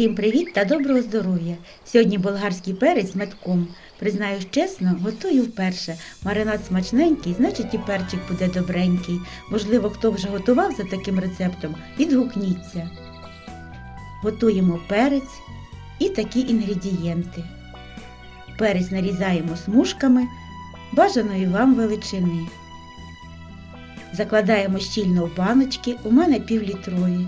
Всім привіт та доброго здоров'я! Сьогодні болгарський перець метком. Признаюсь чесно, готую вперше. Маринад смачненький, значить і перчик буде добренький. Можливо, хто вже готував за таким рецептом, відгукніться. Готуємо перець і такі інгредієнти. Перець нарізаємо смужками бажаної вам величини. Закладаємо щільно в баночки, у мене півлітрові.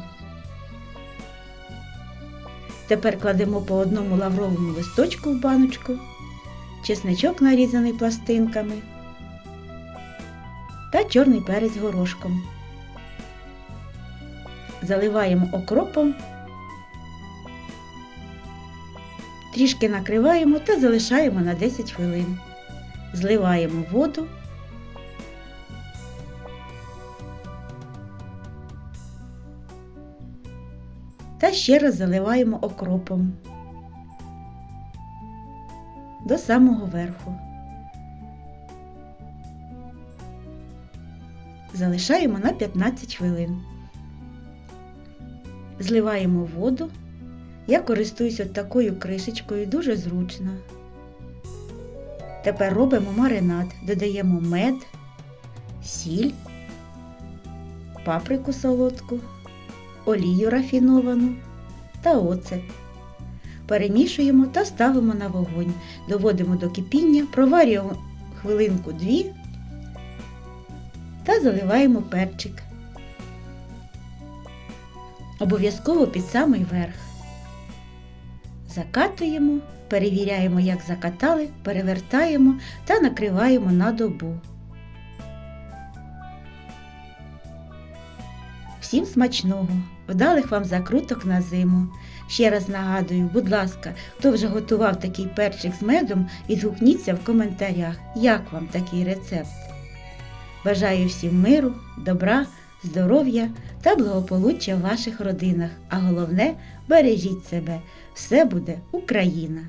Тепер кладемо по одному лавровому листочку в баночку, чесничок нарізаний пластинками та чорний перець горошком. Заливаємо окропом, трішки накриваємо та залишаємо на 10 хвилин. Зливаємо воду. Та ще раз заливаємо окропом до самого верху. Залишаємо на 15 хвилин. Зливаємо воду. Я користуюсь от такою кришечкою, дуже зручно. Тепер робимо маринад, додаємо мед, сіль, паприку солодку олію рафіновану та оцет. Перемішуємо та ставимо на вогонь. Доводимо до кипіння, проварюємо хвилинку-дві та заливаємо перчик. Обов'язково під самий верх. Закатуємо, перевіряємо, як закатали, перевертаємо та накриваємо на добу. Всім смачного, вдалих вам закруток на зиму. Ще раз нагадую, будь ласка, хто вже готував такий перчик з медом, відгукніться в коментарях, як вам такий рецепт. Бажаю всім миру, добра, здоров'я та благополуччя в ваших родинах, а головне бережіть себе. Все буде Україна!